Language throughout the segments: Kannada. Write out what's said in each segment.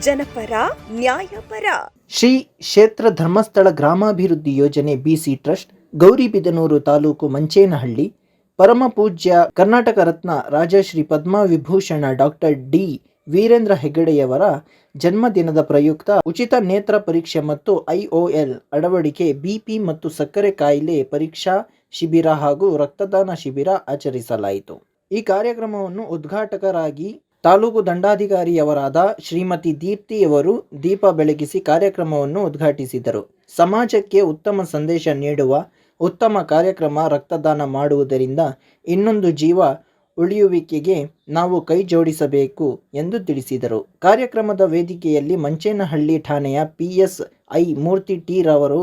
ಜನಪರ, ನ್ಯಾಯಪರ. ಶ್ರೀ ಕ್ಷೇತ್ರ ಧರ್ಮಸ್ಥಳ ಗ್ರಾಮಾಭಿವೃದ್ಧಿ ಯೋಜನೆ ಬಿಸಿ ಟ್ರಸ್ಟ್ ಗೌರಿಬಿದನೂರು ತಾಲೂಕು ಮಂಚೇನಹಳ್ಳಿ, ಪರಮ ಪೂಜ್ಯ ಕರ್ನಾಟಕ ರತ್ನ ರಾಜಶ್ರೀ ಪದ್ಮವಿಭೂಷಣ ಡಾಕ್ಟರ್ ಡಿ ವೀರೇಂದ್ರ ಹೆಗ್ಗಡೆಯವರ ಜನ್ಮದಿನದ ಪ್ರಯುಕ್ತ ಉಚಿತ ನೇತ್ರ ಪರೀಕ್ಷೆ ಮತ್ತು ಐಒಎಲ್ ಅಳವಡಿಕೆ ಬಿಪಿ ಮತ್ತು ಸಕ್ಕರೆ ಕಾಯಿಲೆ ಪರೀಕ್ಷಾ ಶಿಬಿರ ಹಾಗೂ ರಕ್ತದಾನ ಶಿಬಿರ ಆಚರಿಸಲಾಯಿತು. ಈ ಕಾರ್ಯಕ್ರಮವನ್ನು ಉದ್ಘಾಟಕರಾಗಿ ತಾಲೂಕು ದಂಡಾಧಿಕಾರಿಯವರಾದ ಶ್ರೀಮತಿ ದೀಪ್ತಿಯವರು ದೀಪ ಬೆಳಗಿಸಿ ಕಾರ್ಯಕ್ರಮವನ್ನು ಉದ್ಘಾಟಿಸಿದರು. ಸಮಾಜಕ್ಕೆ ಉತ್ತಮ ಸಂದೇಶ ನೀಡುವ, ಉತ್ತಮ ಕಾರ್ಯಕ್ರಮ ರಕ್ತದಾನ ಮಾಡುವುದರಿಂದ ಇನ್ನೊಂದು ಜೀವ ಉಳಿಯುವಿಕೆಗೆ ನಾವು ಕೈ ಜೋಡಿಸಬೇಕು ಎಂದು ತಿಳಿಸಿದರು. ಕಾರ್ಯಕ್ರಮದ ವೇದಿಕೆಯಲ್ಲಿ ಮಂಚೇನಹಳ್ಳಿ ಠಾಣೆಯ P S I Murthy T ರವರು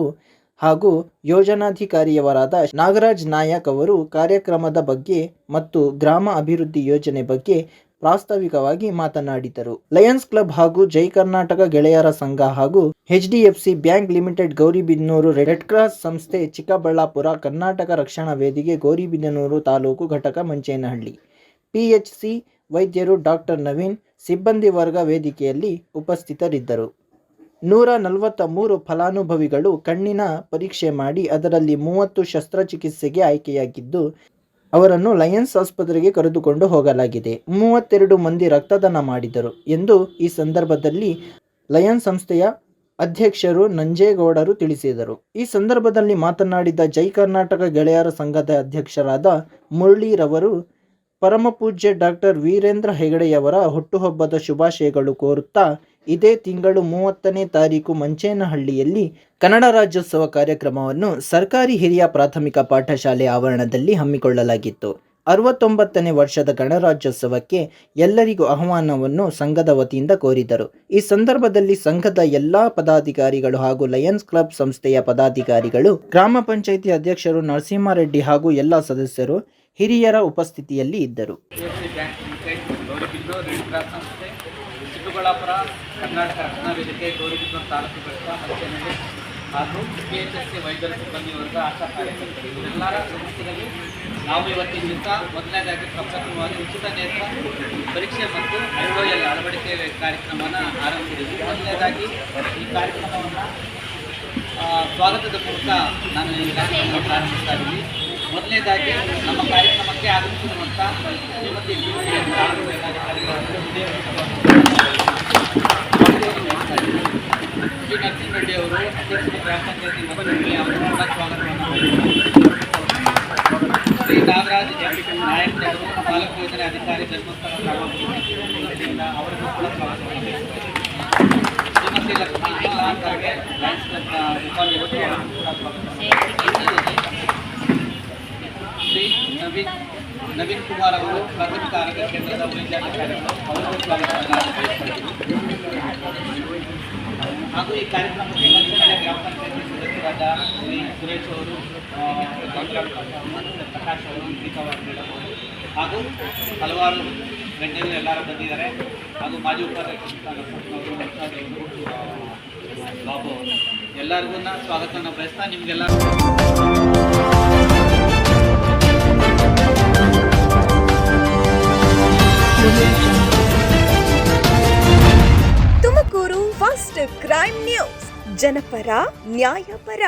ಹಾಗೂ ಯೋಜನಾಧಿಕಾರಿಯವರಾದ ನಾಗರಾಜ್ ನಾಯಕ್ ಅವರು ಕಾರ್ಯಕ್ರಮದ ಬಗ್ಗೆ ಮತ್ತು ಗ್ರಾಮ ಅಭಿವೃದ್ಧಿ ಯೋಜನೆ ಬಗ್ಗೆ ಪ್ರಾಸ್ತಾವಿಕವಾಗಿ ಮಾತನಾಡಿದರು. ಲಯನ್ಸ್ ಕ್ಲಬ್ ಹಾಗೂ ಜೈ ಕರ್ನಾಟಕ ಗೆಳೆಯರ ಸಂಘ ಹಾಗೂ HDFC bank limited Gauribidanur red cross ಸಂಸ್ಥೆ ಚಿಕ್ಕಬಳ್ಳಾಪುರ ಕರ್ನಾಟಕ ರಕ್ಷಣಾ ವೇದಿಕೆ ಗೌರಿಬಿದನೂರು ತಾಲೂಕು ಘಟಕ ಮಂಚೇನಹಳ್ಳಿ. ಪಿಎಚ್ಸಿ ವೈದ್ಯರು ಡಾಕ್ಟರ್ ನವೀನ್ ಸಿಬ್ಬಂದಿ ವರ್ಗ ವೇದಿಕೆಯಲ್ಲಿ ಉಪಸ್ಥಿತರಿದ್ದರು. ನೂರ ನಲವತ್ತ ಮೂರು ಫಲಾನುಭವಿಗಳು ಕಣ್ಣಿನ ಪರೀಕ್ಷೆ ಮಾಡಿ ಅದರಲ್ಲಿ ಮೂವತ್ತು ಶಸ್ತ್ರಚಿಕಿತ್ಸೆಗೆ ಆಯ್ಕೆಯಾಗಿದ್ದು ಅವರನ್ನು ಲಯನ್ಸ್ ಆಸ್ಪತ್ರೆಗೆ ಕರೆದುಕೊಂಡು ಹೋಗಲಾಗಿದೆ. ಮೂವತ್ತೆರಡು ಮಂದಿ ರಕ್ತದಾನ ಮಾಡಿದರು ಎಂದು ಈ ಸಂದರ್ಭದಲ್ಲಿ ಲಯನ್ಸ್ ಸಂಸ್ಥೆಯ ಅಧ್ಯಕ್ಷರು ನಂಜೇಗೌಡರು ತಿಳಿಸಿದರು. ಈ ಸಂದರ್ಭದಲ್ಲಿ ಮಾತನಾಡಿದ ಜೈ ಕರ್ನಾಟಕ ಗೆಳೆಯರ ಸಂಘದ ಅಧ್ಯಕ್ಷರಾದ ಮುರಳೀರವರು ಪರಮಪೂಜ್ಯ ಡಾಕ್ಟರ್ ವೀರೇಂದ್ರ ಹೆಗಡೆಯವರ ಹುಟ್ಟುಹಬ್ಬದ ಶುಭಾಶಯಗಳು ಕೋರುತ್ತಾ ಇದೇ ತಿಂಗಳು ಮೂವತ್ತನೇ ತಾರೀಕು ಮಂಚೇನಹಳ್ಳಿಯಲ್ಲಿ ಕನ್ನಡ ರಾಜ್ಯೋತ್ಸವ ಕಾರ್ಯಕ್ರಮವನ್ನು ಸರ್ಕಾರಿ ಹಿರಿಯ ಪ್ರಾಥಮಿಕ ಪಾಠಶಾಲೆ ಆವರಣದಲ್ಲಿ ಹಮ್ಮಿಕೊಳ್ಳಲಾಗಿತ್ತು. ಅರವತ್ತೊಂಬತ್ತನೇ ವರ್ಷದ ಗಣರಾಜ್ಯೋತ್ಸವಕ್ಕೆ ಎಲ್ಲರಿಗೂ ಆಹ್ವಾನವನ್ನು ಸಂಘದ ವತಿಯಿಂದ ಕೋರಿದರು. ಈ ಸಂದರ್ಭದಲ್ಲಿ ಸಂಘದ ಎಲ್ಲಾ ಪದಾಧಿಕಾರಿಗಳು ಹಾಗೂ ಲಯನ್ಸ್ ಕ್ಲಬ್ ಸಂಸ್ಥೆಯ ಪದಾಧಿಕಾರಿಗಳು, ಗ್ರಾಮ ಪಂಚಾಯಿತಿ ಅಧ್ಯಕ್ಷರು ನರಸಿಂಹಾರೆಡ್ಡಿ ಹಾಗೂ ಎಲ್ಲ ಸದಸ್ಯರು ಹಿರಿಯರ ಉಪಸ್ಥಿತಿಯಲ್ಲಿ ಇದ್ದರು. ಚಿಕ್ಕಬಳ್ಳಾಪುರ, ಕರ್ನಾಟಕ ರಕ್ಷಣಾ ವೇದಿಕೆ ಗೌರಿಬಿದೂರು ತಾಲೂಕು ಘಟಕ ಮಂಚೇನಹಳ್ಳಿ ಹಾಗೂ ಪಿ ಎಚ್ ಎಸ್ ಸಿ ವೈದ್ಯರ ಸಿಬ್ಬಂದಿ ವರ್ಗ ಆಶಾ ಕಾರ್ಯಕರ್ತರು. ಇವರೆಲ್ಲರ ಸದಸ್ಯರಲ್ಲಿ ನಾವು ಇವತ್ತಿನ ದಿವಸ ಮೊದಲನೇದಾಗಿ ಪ್ರಪ್ರಥಮವಾಗಿ ಉಚಿತ ನೇತ್ರ ಪರೀಕ್ಷೆ ಮತ್ತು ಐಒಎಲ್ ಅಳವಡಿಕೆ ಕಾರ್ಯಕ್ರಮನ ಆರಂಭಿಸಿದ್ದೀವಿ ಮೊದಲನೇದಾಗಿ ಈ ಕಾರ್ಯಕ್ರಮವನ್ನು ಸ್ವಾಗತದ ಮೂಲಕ ನಾನು ಈಗ ಪ್ರಾರಂಭಿಸ್ತಾ ಇದ್ದೀನಿ. ಮೊದಲನೇದಾಗಿ ನಮ್ಮ ಕಾರ್ಯಕ್ರಮಕ್ಕೆ ಆಗಮಿಸಿರುವಂಥ ಶ್ರೀಮತಿ ಬಿ ಸಿ ಎಂ ತಾಲೂಕು ಜಿಲ್ಲಾಧಿಕಾರಿಗಳು ಶ್ರೀ ನರಸಿಂಹರೆಡ್ಡಿ ಅವರು ಅಧ್ಯಕ್ಷರು ಗ್ರಾಮ ಪಂಚಾಯತಿ ಮೊದಲಿಗೆ ಅವರು ಕೂಡ ಸ್ವಾಗತವನ್ನು ಮಾಡಿದ್ದಾರೆ. ಶ್ರೀ ನಾಗರಾಜ್ ಎಂ ನಾಯಕ್ ಅವರು ತಾಲೂಕು ಯೋಜನೆ ಅಧಿಕಾರಿ ಧರ್ಮಸ್ಥಳ ಗ್ರಾಮಾಭಿವೃದ್ಧಿ ವತಿಯಿಂದ ಅವರಿಗೂ ಕೂಡ ಸ್ವಾಗತವನ್ನು ಬಯಸುತ್ತೇನೆ. ಶ್ರೀಮತಿ ಲಕ್ಷ್ಮೀ ಖರ್ಗೆ ಲಯನ್ಸ್ ಕ್ಲಬ್ನ ಉಪಾಧ್ಯಕ್ಷರು ಅವರಿಗೂ ಕೂಡ ಸ್ವಾಗತವನ್ನು ಶ್ರೀ ನವೀನ್ ನವೀನ್ ಕುಮಾರ್ ಅವರು ಪ್ರಾಥಮಿಕ ಆರೋಗ್ಯ ಕೇಂದ್ರದ ವೈದ್ಯಾಧಿಕಾರಿಗಳು ಹಾಗೂ ಈ ಕಾರ್ಯಕ್ರಮಕ್ಕೆ ಮಂಚನಹಳ್ಳಿ ಗ್ರಾಮ ಪಂಚಾಯತಿ ಸದಸ್ಯರಾದ ಶ್ರೀ ಸುರೇಶ್ ಅವರು ಪ್ರಕಾಶ್ ಅವರು ಗೀತಾ ಹೇಳಬಹುದು. ಹಾಗೂ ಹಲವಾರು ಗಣ್ಯರು ಎಲ್ಲರೂ ಬಂದಿದ್ದಾರೆ. ಹಾಗೂ ಮಾಜಿ ಉಪಾಧ್ಯಕ್ಷರು ಬಾಬು ಎಲ್ಲರಿಗೂ ಸ್ವಾಗತವನ್ನು ಬಯಸ್ತಾ ನಿಮಗೆಲ್ಲ ಕ್ರೈಮ್ ನ್ಯೂಸ್ ಜನಪರ ನ್ಯಾಯಪರ.